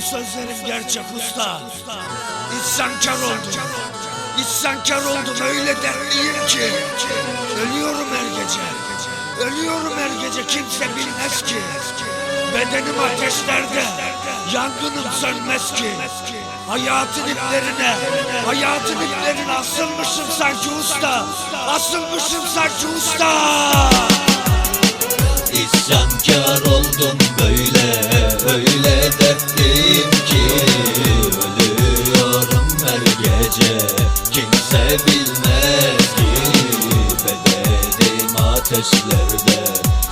Bu sözlerim gerçek usta. İsyankar oldum. İsyankar oldum öyle dertliyim ki. Ölüyorum her gece. Ölüyorum her gece kimse bilmez ki. Bedenim ateşlerde. Yangınım sönmez ki. Hayatın iplerine, hayatın iplerine asılmışım sanki usta. Asılmışım sanki usta. İsyankar oldum dertliyim ki Ölüyorum her gece. Kimse bilmez ki Bedenim ateşlerde.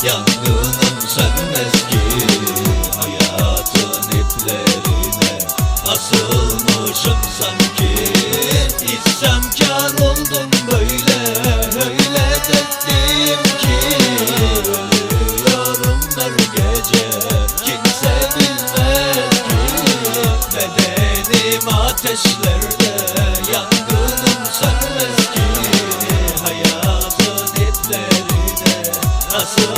Yangınım sönmez ki Hayatın iplerine. Asılmışım sanki ateşlerde yangınım sönmez ki Hayatın iplerine asılmışım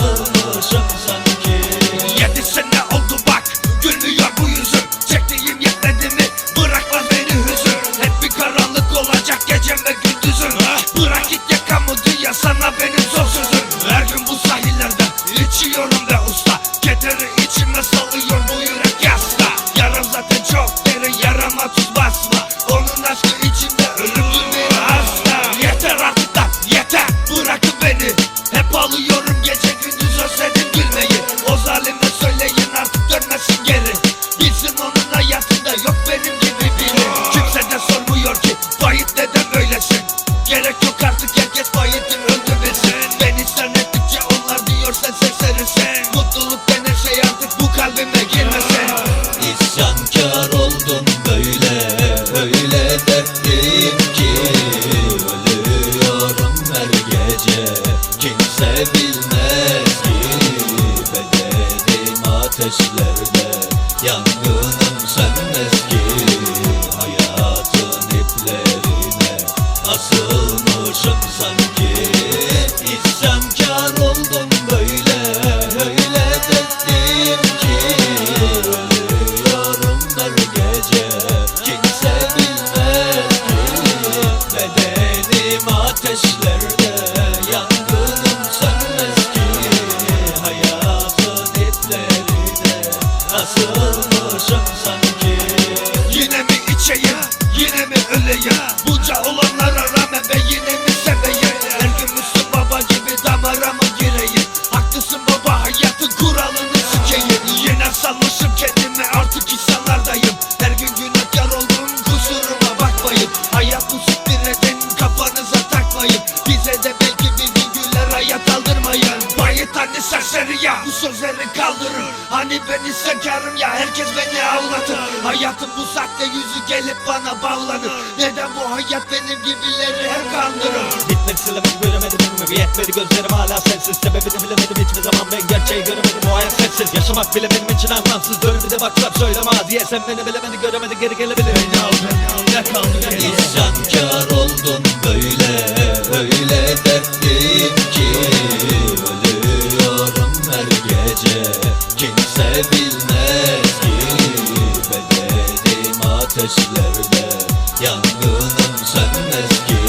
öleyim Bunca olanlara rağmen ben yine mi seveyim. Her gün Müslüm baba gibi damara mı gireyim. Haklısın baba hayatın kuralını sikeyim. Yine salmışım kendimi artık insanlardayım. Her gün günahkar oldum kusuruma bakmayın. Hayat bu siktir edin kafanıza takmayın. Bize de belki bir gün güler hayat aldırmayın. Bayit anne serseri ya. Bu sözleri Hani ben isyankarım ya herkes beni avlatır Hayatın bu sahte yüzü gelip bana bağlanır Neden bu hayat benim gibileri hep kandırır? Bitmek istemedim göremedim bir yetmedi gözlerim hala sensiz. Sebebini bilemedim hiçbir zaman ben gerçeği göremedim. O hayat sensiz. Yaşamak bile benim için anlamsız. Dön bir de baksam söyleme diye. Sen beni bilemedi göremedi geri gelebilir. Beni al beni al ne kaldı? İsyankar oldum böyle öyle dertliyim Sudden escape.